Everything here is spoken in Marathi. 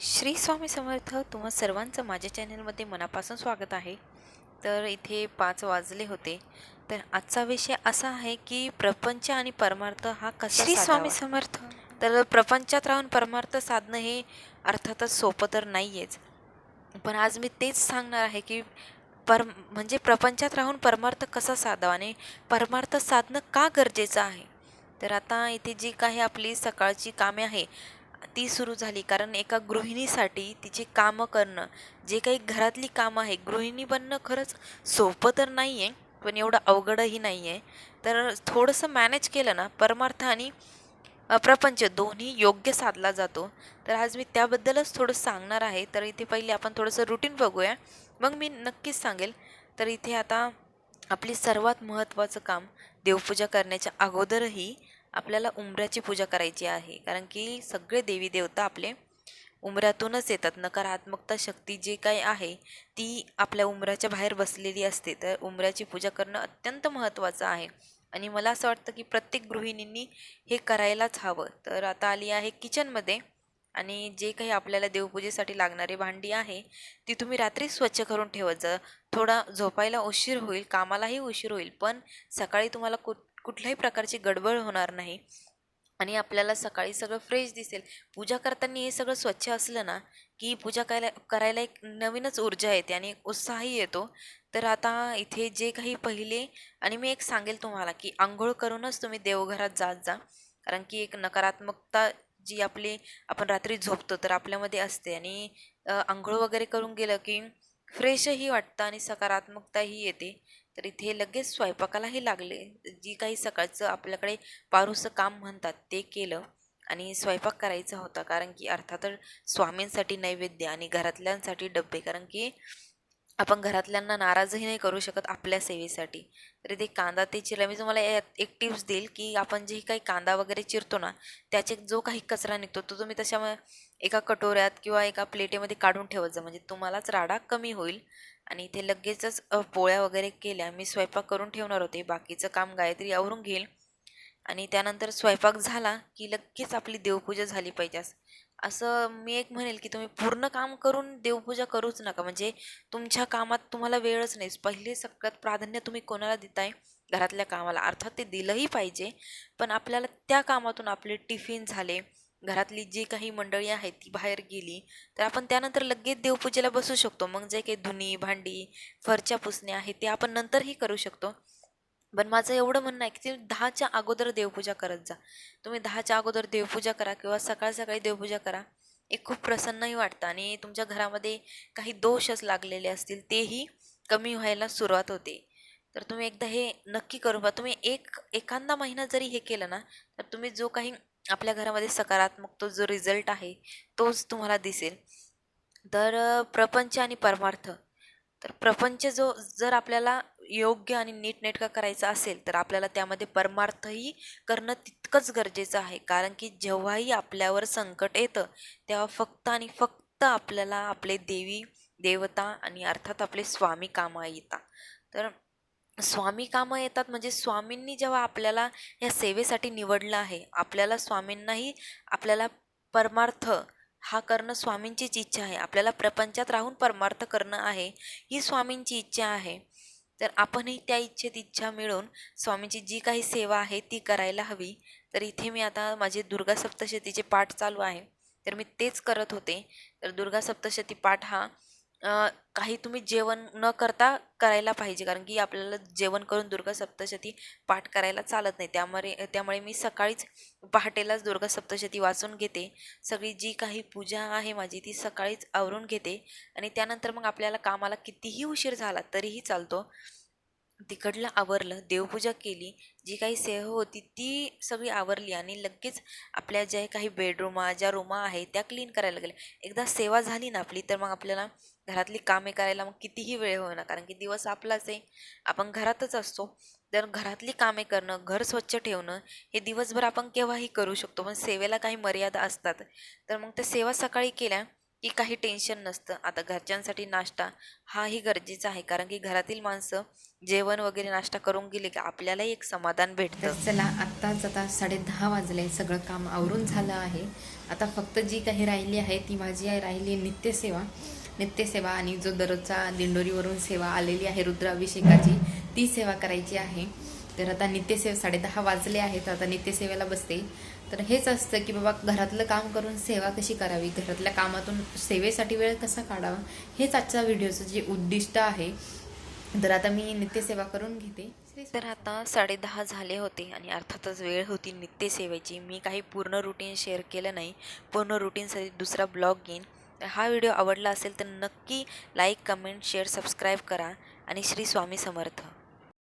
श्री स्वामी समर्थ तुम्हा सर्वांचं माझ्या चॅनलमध्ये मनापासून स्वागत आहे. तर इथे पाच वाजले होते. तर आजचा विषय असा आहे की प्रपंच आणि परमार्थ हा कसा श्री स्वामी समर्थ. तर प्रपंचात राहून परमार्थ साधणं हे अर्थातच सोपं तर नाही आहेच पण आज मी तेच सांगणार आहे की पर म्हणजे प्रपंचात राहून परमार्थ कसा साधावा आणि परमार्थ साधणं का गरजेचं आहे? तर आता इथे जी काही आपली सकाळची कामे आहे ती सुरू झाली. कारण एका गृहिणीसाठी तिची कामं करणं जे काही घरातली कामं आहे गृहिणी बनणं खरंच सोपं तर नाही आहे पण एवढं अवघडही नाही आहे तर थोडंसं मॅनेज केलं ना परमार्थ आणि प्रपंच दोन्ही योग्य साधला जातो. तर आज मी त्याबद्दलच थोडं सांगणार आहे. तर इथे पहिले आपण थोडंसं रुटीन बघूया. मग मी नक्कीच सांगेल. तर इथे आता आपली सर्वात महत्त्वाचं काम देवपूजा करण्याच्या अगोदरही आपल्याला उंबऱ्याची पूजा करायची आहे. कारण की सगळे देवी देवता आपले उंबऱ्यातूनच येतात. नकारात्मकता शक्ती जे काही आहे ती आपल्या उंबऱ्याच्या बाहेर बसलेली असते. तर उंबऱ्याची पूजा करणं अत्यंत महत्त्वाचं आहे. आणि मला असं वाटतं की प्रत्येक गृहिणींनी हे करायलाच हवं. तर आता आली आहे किचनमध्ये आणि जे काही आपल्याला देवपूजेसाठी लागणारी भांडी आहे ती तुम्ही रात्री स्वच्छ करून ठेवत जा थोडा झोपायला उशीर होईल कामालाही उशीर होईल पण सकाळी तुम्हाला कुठ कुठल्याही प्रकारची गडबड होणार नाही. आणि आपल्याला सकाळी सगळं फ्रेश दिसेल. पूजा करताना हे सगळं स्वच्छ असलं ना की पूजा करायला करायला एक नवीनच ऊर्जा येते आणि एक उत्साहही येतो. तर आता इथे जे काही पहिले आणि मी एक सांगेल तुम्हाला की आंघोळ करूनच तुम्ही देवघरात जात जा. कारण की एक नकारात्मकता जी आपली आपण रात्री झोपतो तर आपल्यामध्ये असते. आणि आंघोळ वगैरे करून गेलं की फ्रेशही वाटतं आणि सकारात्मकताही येते. तर इथे लगेच स्वयंपाकालाही लागले. जी काही सकाळचं आपल्याकडे पारूसं काम म्हणतात ते केलं आणि स्वयंपाक करायचा होता. कारण की अर्थातच स्वामींसाठी नैवेद्य आणि घरातल्यांसाठी डब्बे. कारण की आपण घरातल्यांना नाराजही नाही करू शकत आपल्या सेवेसाठी. तर इथे कांदा ते चिरला मी तुम्हाला एक टिप्स देईल की आपण जे काही कांदा वगैरे चिरतो ना त्याचे जो काही कचरा निघतो तो तुम्ही तशा एका कटोऱ्यात किंवा एका प्लेटेमध्ये काढून ठेवत जा. म्हणजे तुम्हालाच राडा कमी होईल. आणि इथे लगेचच अ, पोळ्या वगैरे केल्या. मी स्वयंपाक करून ठेवणार होते. बाकीचं काम गायत्री आवरून घेईल. आणि त्यानंतर स्वयंपाक झाला की लगेच आपली देवपूजा झाली पाहिजे. असं असं मी एक म्हणेल की तुम्ही पूर्ण काम करून देवपूजा करूच नका. म्हणजे तुमच्या कामात तुम्हाला वेळच नाही पहिले सगळ्यात प्राधान्य तुम्ही कोणाला देताय? घरातल्या कामाला. अर्थात ते दिलंही पाहिजे. पण आपल्याला त्या कामातून आपले टिफिन झाले. घरातली जी काही मंडळी आहेत ती बाहेर गेली तर आपण त्यानंतर लगेच देवपूजेला बसू शकतो. मग जे काही धुणी भांडी फरच्या पुसणे आहे ते आपण नंतरही करू शकतो. पण माझं एवढं म्हणणं आहे की तुम्ही दहाच्या अगोदर देवपूजा करत जा. तुम्ही दहाच्या अगोदर देवपूजा करा किंवा सकाळ सकाळी देवपूजा करा. एक खूप प्रसन्नही वाटतं आणि तुमच्या घरामध्ये काही दोषच लागलेले असतील तेही कमी व्हायला सुरुवात होते. तर तुम्ही एकदा हे नक्की करू पहा तुम्ही एक एखादा महिना जरी हे केलं ना तर तुम्ही जो काही आपल्या घरामध्ये सकारात्मक तो जो रिझल्ट आहे तोच तुम्हाला दिसेल. तर प्रपंच आणि परमार्थ. तर प्रपंच जो जर आपल्याला योग्य आणि नीटनेटका करायचा असेल तर आपल्याला त्यामध्ये परमार्थही करणं तितकंच गरजेचं आहे. कारण की जेव्हाही आपल्यावर संकट येतं तेव्हा फक्त आणि फक्त आपल्याला आपले देवी देवता आणि अर्थात आपले स्वामी कामं येतात. तर स्वामी कामं येतात म्हणजे स्वामींनी जेव्हा आपल्याला या सेवेसाठी निवडलं आहे आपल्याला स्वामींनाही आपल्याला परमार्थ हा करणं स्वामींचीच इच्छा आहे. आपल्याला प्रपंचात राहून परमार्थ करणं आहे ही स्वामींची इच्छा आहे. तर आपणही त्या इच्छेत इच्छा मिळून स्वामींची जी काही सेवा आहे ती करायला हवी. तर इथे मी आता माझे दुर्गा सप्तशतीचे पाठ चालू आहे. तर मी तेच करत होते. तर दुर्गा सप्तशती पाठ हा काही तुम्ही जेवण न करता करायला पाहिजे. कारण की आपल्याला जेवण करून दुर्गा सप्तशती पाठ करायला चालत नाही. त्यामुळे त्यामुळे मी सकाळीच पहाटेलाच दुर्गा सप्तशती वाचून घेते. सगळी जी काही पूजा आहे माझी ती सकाळीच आवरून घेते. आणि त्यानंतर मग आपल्याला कामाला कितीही उशीर झाला तरीही चालतो. तिकडलं आवरलं देवपूजा केली जी काही सेवा होती ती सगळी आवरली आणि लगेच आपल्या ज्या काही बेडरूमा ज्या रूमा आहे त्या क्लीन करायला लागल्या एकदा सेवा झाली ना आपली तर मग आपल्याला घरातली कामे करायला मग कितीही वेळ होईना कारण की दिवस आपलाच आहे. आपण घरातच असतो. तर घरातली कामे करणं घर स्वच्छ ठेवणं हे दिवसभर आपण केव्हाही करू शकतो पण सेवेला काही मर्यादा असतात. तर मग त्या सेवा सकाळी केल्या की काही टेन्शन नसतं. आता घरच्यांसाठी नाश्ता हाही गरजेचा आहे कारण की घरातील माणसं जेवण वगैरे नाश्ता करून गेले की आपल्यालाही एक समाधान तर भेटतं चला आत्ताच आता साडे दहा वाजले सगळं काम आवरून झालं आहे. आता फक्त जी काही राहिली आहे ती माझी आहे राहिली आहे नित्यसेवा. नित्यसेवा आणि जो दररोजचा दिंडोरीवरून सेवा आलेली आहे रुद्राभिषेकाची ती सेवा करायची आहे. तर आता नित्यसेवा साडे दहा वाजले आहेत तर आता नित्यसेवेला बसते. तर हेच असतं की बाबा घरातलं काम करून सेवा कशी करावी? घरातल्या कामातून सेवेसाठी वेळ कसा काढावा? हेच आजच्या व्हिडिओचं जे उद्दिष्ट आहे तर आता मी नित्यसेवा करून घेते. तर आता साडेदहा झाले होते आणि अर्थातच वेळ होती नित्यसेवेची. मी काही पूर्ण रुटीन शेअर केलं नाही. पूर्ण रुटीनसाठी दुसरा ब्लॉग घेईन. हा व्हिडिओ आवडला असेल तर नक्की लाईक कमेंट शेअर सबस्क्राईब करा. आणि श्री स्वामी समर्थ.